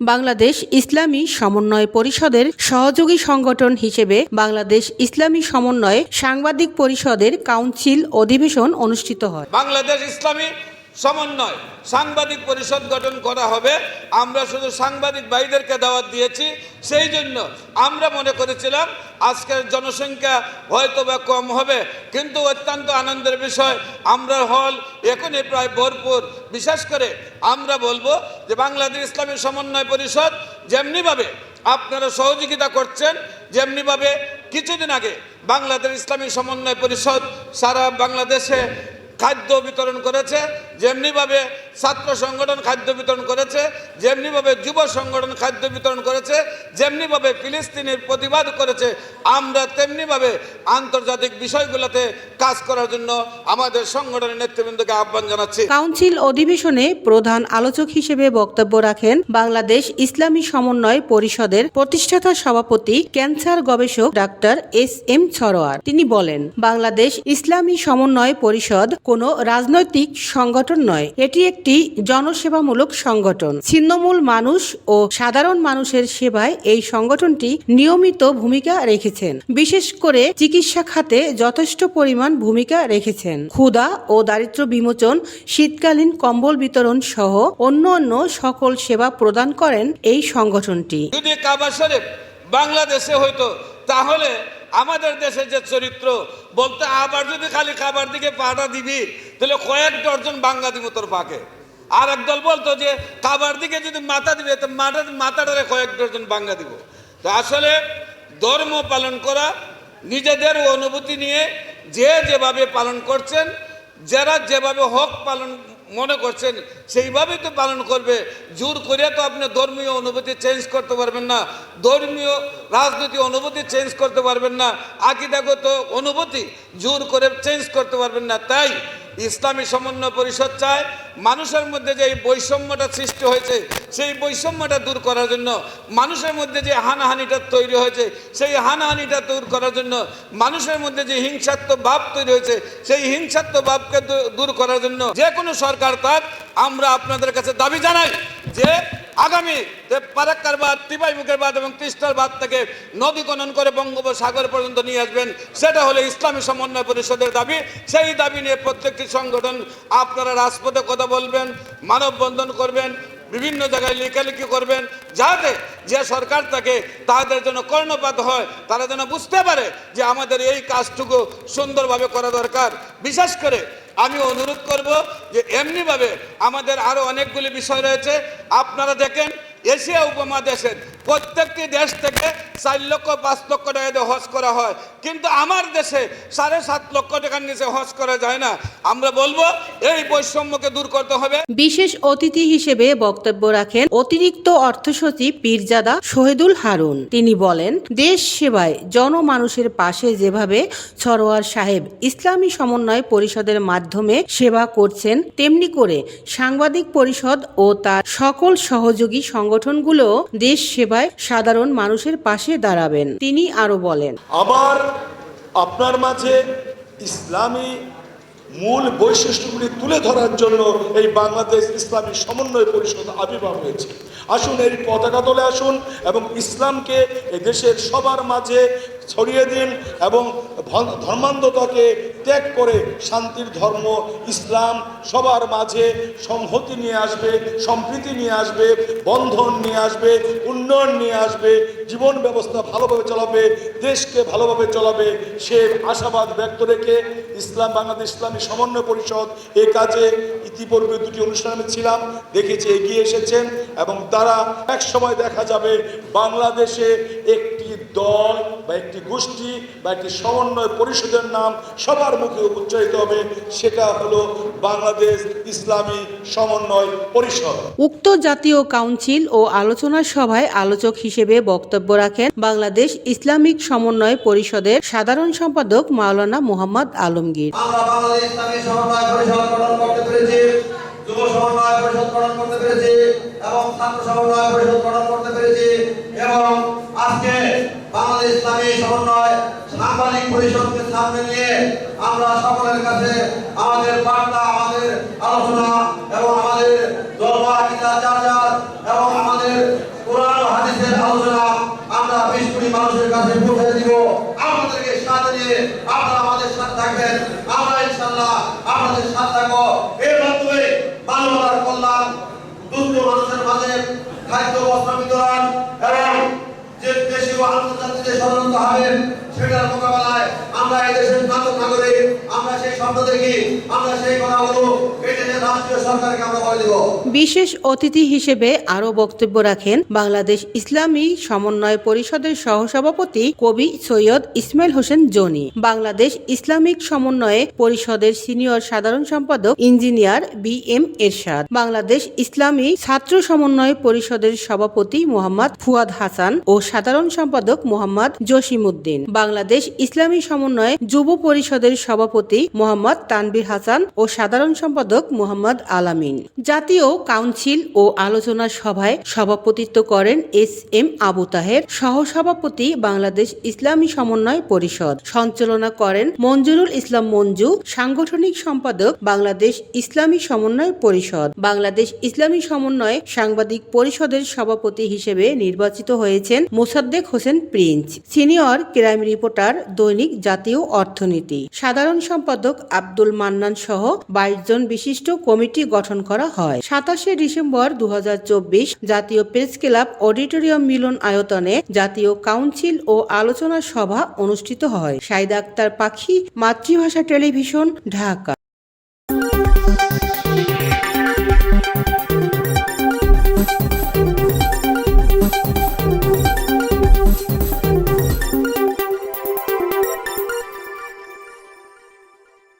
বাংলাদেশ ইসলামী সমন্বয় পরিষদের সহযোগী সংগঠন হিসেবে বাংলাদেশ ইসলামী সমন্বয় সাংবাদিক পরিষদের কাউন্সিল অধিবেশন অনুষ্ঠিত হয়। বাংলাদেশ ইসলামী সমন্বয়। সাংবাদিক পরিষদ গঠন করা হবে। আমরা শুধু সাংবাদিক ভাইদেরকে দাওয়াত দিয়েছি। সেই জন্য আমরা মনে করেছিলাম আজকের জনসংখ্যা হয়তো বা কম হবে, কিন্তু অত্যন্ত আনন্দের বিষয়, আমরা হল এখনই প্রায় ভরপুর। বিশেষ করে আমরা বলব যে বাংলাদেশ ইসলামী সমন্বয় পরিষদ যেমনিভাবে আপনারা সহযোগিতা করছেন, যেমনিভাবে কিছুদিন আগে বাংলাদেশ ইসলামী সমন্বয় পরিষদ সারা বাংলাদেশে খাদ্য বিতরণ করেছে যেমনিভাবে ছাত্র সংগঠন খাদ্য বিতরণ করেছে, যেমনিভাবে যুব সংগঠন খাদ্য বিতরণ করেছে, যেমনিভাবে ফিলিস্তিনের প্রতিবাদ করেছে, আমরা তেমনিভাবে আন্তর্জাতিক বিষয়গুলোতে কাজ করার জন্য আমাদের সংগঠনের নেতৃবৃন্দকে আহ্বান জানাচ্ছি। কাউন্সিল অধিবেশনে প্রধান আলোচক হিসেবে বক্তব্য রাখেন বাংলাদেশ ইসলামী সমন্বয় পরিষদের প্রতিষ্ঠাতা সভাপতি ক্যান্সার গবেষক ডাক্তার এস এম সরোয়ার। তিনি বলেন, বাংলাদেশ ইসলামী সমন্বয় পরিষদ কোনো রাজনৈতিক সংগঠন নয়, এটি একটি জনসেবামূলক সংগঠন। ছিন্নমূল মানুষ ও সাধারণ মানুষের সেবায় এই সংগঠনটি নিয়মিত ভূমিকা রেখেছেন। বিশেষ করে চিকিৎসা খাতে যথেষ্ট পরিমাণ ভূমিকা রেখেছেন। ক্ষুধা ও দারিদ্র বিমোচন, শীতকালীন কম্বল বিতরণ সহ অন্য অন্য সকল সেবা প্রদান করেন এই সংগঠনটি। যদি বাংলাদেশে হইতো, তাহলে আমাদের দেশে যে চরিত্র, বলতে আবার যদি খালি খাবার দিকে পাটা দিবি, তাহলে কয়েক ডর্জন বাঙ্গা দিব তোর পাকে। আর একদল বলতো যে, খাবার দিকে যদি মাথা দিবে, তো মাথা মাথাটারে কয়েক ডর্জন বাঙ্গা দিব। তো আসলে ধর্ম পালন করা, নিজেদের অনুভূতি নিয়ে যে যেভাবে পালন করছেন, যারা যেভাবে হক পালন মনে করছেন, সেইভাবেই তো পালন করবে। জোর করে তো আপনি ধর্মীয় অনুভূতি চেঞ্জ করতে পারবেন না। ধর্মীয় রাজনৈতিক অনুভূতি চেঞ্জ করতে পারবেন না। আকিদাগত অনুভূতি জোর করে চেঞ্জ করতে পারবেন না। তাই ইসলামী সমন্বয় পরিষদ চায়, মানুষের মধ্যে যে বৈষম্যটা সৃষ্টি হয়েছে, সেই বৈষম্যটা দূর করার জন্য, মানুষের মধ্যে যে হানাহানিটা তৈরি হয়েছে, সেই হানাহানিটা দূর করার জন্য, মানুষের মধ্যে যে হিংসাত্মক ভাব তৈরি হয়েছে, সেই হিংসাত্মক ভাবকে দূর করার জন্য যে কোনো সরকার তার, আমরা আপনাদের কাছে দাবি জানাই যে আগামী পারাক্কার বাদ তিবাই মুখের বাদ এবং তিস্তার বাদ থেকে নদী খনন করে বঙ্গোপসাগর পর্যন্ত নিয়ে আসবেন। সেটা হলো ইসলামী সমন্বয় পরিষদের দাবি। সেই দাবি নিয়ে প্রত্যেকটি সংগঠন আপনারা রাজপথে কথা বলবেন, মানববন্ধন করবেন, বিভিন্ন জায়গায় লেখালেখি করবেন, যাতে যে সরকার থাকে তাদের জন্য কর্ণপাত হয়, তারা যেন বুঝতে পারে যে আমাদের এই কাজটুকু সুন্দরভাবে করা দরকার। বিশেষ করে আমি অনুরোধ করব যে এমনিভাবে আমাদের আরও অনেকগুলি বিষয় রয়েছে। আপনারা দেখেন এশিয়া উপমহাদেশের প্রত্যেকটি দেশ থেকে চার লক্ষ, পাঁচ লক্ষ টাকা দিয়ে হজ করা হয়। কিন্তু আমার দেশে সাড়ে সাত লক্ষ টাকার নিচে হজ করা যায় না। আমরা বলব, এই বৈষম্যকে দূর করতে হবে। বিশেষ অতিথি হিসেবে বক্তব্য রাখেন অতিরিক্ত অর্থ সচিব পীরজাদা শহীদুল হারুন। তিনি বলেন, দেশ সেবায় জনমানুষের পাশে যেভাবে সরোয়ার সাহেব ইসলামী সমন্বয় পরিষদের মাধ্যমে সেবা করছেন, তেমনি করে সাংবাদিক পরিষদ ও তার সকল সহযোগী সংগঠনগুলো দেশ সেবায় সাধারণ মানুষের পাশে দাঁড়াবেন। তিনি আরও বলেন, আবার আপনার মাঝে ইসলামী মূল বৈশিষ্ট্যগুলি তুলে ধরার জন্য এই বাংলাদেশ ইসলামী সমন্বয় পরিষদ আবির্ভাব হয়েছে। আসুন এই পতাকা তোলে আসুন এবং ইসলামকে দেশের সবার মাঝে ছড়িয়ে দিন এবং ধর্মান্ধতাকে ত্যাগ করে শান্তির ধর্ম, ইসলাম সবার মাঝে সংহতি নিয়ে আসবে, সম্প্রীতি নিয়ে আসবে, বন্ধন নিয়ে আসবে, উন্নয়ন নিয়ে আসবে, জীবন ব্যবস্থা ভালোভাবে চলাবে, দেশকে ভালোভাবে চলাবে। সে আশাবাদ ব্যক্ত রেখে ইসলাম, বাংলাদেশ ইসলামী সমন্বয় পরিষদ এই কাজে ইতিপূর্বে দুটি অনুষ্ঠানে ছিলাম, দেখেছি এগিয়ে এসেছেন এবং তারা এক সময় দেখা যাবে বাংলাদেশে একটি দল বা একটি গোষ্ঠী বা একটি সমন্বয় পরিষদের নাম সবার মুখে উচ্চারিত হবে সেটা হলো বাংলাদেশ ইসলামী সমন্বয় পরিষদ। উক্ত জাতীয় কাউন্সিল ও আলোচনা সভায় আলোচক হিসেবে বক্তব্য রাখেন বাংলাদেশ ইসলামিক সমন্বয় পরিষদের সাধারণ সম্পাদক মাওলানা মোহাম্মদ আলমগীর। আমরা বাংলাদেশ ইসলামী সমন্বয় পরিষদ গঠন করতে পেরেছি যুব সমন্বয় পরিষদ গঠন করতে পেরেছি এবং ছাত্র সমন্বয় পরিষদ গঠন করতে পেরেছি এবং আজকে বাংলাদেশ ইসলামী সমন্বয় সাংবাদিক পরিষদকে সামনে নিয়ে আমরা সকলের কাছে আমাদের বার্তা, আমাদের আলোচনা এবং আমাদের দলবা কিতা যার যার এবং আমাদের কোরআন হাদিসের আলোচনা আমরা বিশ কোটি মানুষের কাছে পৌঁছে দিব। আমাদেরকে সাথে নিয়ে আপনারা আমাদের সাথে থাকবেন। আমরা ইনশাআল্লাহ আপনাদের সাথে থাকব। এর মাধ্যমে মানবতার কল্যাণ দুস্থ মানুষের মাঝে খাদ্য, বস্ত্র বিতরণ এবং ষড়যন্ত্র হবে সেটার মোকাবেলায় আমরা এই দেশের নাগরিক, আমরা সেই স্বপ্ন দেখি, আমরা সেই কথাগুলো বিশেষ অতিথি হিসেবে আরও বক্তব্য রাখেন বাংলাদেশ ইসলামী সমন্বয় পরিষদের সহসভাপতি কবি সৈয়দ ইসমাইল হোসেন জনি। বাংলাদেশ ইসলামিক সমন্বয়ে পরিষদের সিনিয়র সাধারণ সম্পাদক engineer B M Ershad. Bangladesh ইসলামী ছাত্র সমন্বয় পরিষদের সভাপতি মোহাম্মদ ফুয়াদ হাসান ও সাধারণ সম্পাদক মোহাম্মদ জসিমউদ্দিন। বাংলাদেশ ইসলামী সমন্বয় যুব পরিষদের সভাপতি মোহাম্মদ তানবির হাসান ও সাধারণ সম্পাদক মোহাম্মদ আলামিন। জাতীয় কাউন্সিল ও আলোচনা সভায় সভাপতিত্ব করেন এস এম আবু তাহের, সহসভাপতি বাংলাদেশ ইসলামী সমন্বয় পরিষদ। সঞ্চালনা করেন মঞ্জুরুল ইসলাম মঞ্জু, সাংগঠনিক সম্পাদক বাংলাদেশ ইসলামী সমন্বয় পরিষদ। বাংলাদেশ ইসলামী সমন্বয় সাংবাদিক পরিষদের সভাপতি হিসেবে নির্বাচিত হয়েছেন Mosaddek Hossain Prince. Senior crime reporter, Dainik Jatiya Arthaniti. সাধারণ সম্পাদক আব্দুল মান্নান সহ বাইশ জন বিশিষ্ট কমিটি গঠন করা হয়। সাতাশে ডিসেম্বর দু হাজার চব্বিশ জাতীয় প্রেস ক্লাব অডিটোরিয়াম মিলন আয়তনে জাতীয় কাউন্সিল ও আলোচনা সভা অনুষ্ঠিত হয়। সাইদ আক্তার পাখি, মাতৃভাষা টেলিভিশন, ঢাকা।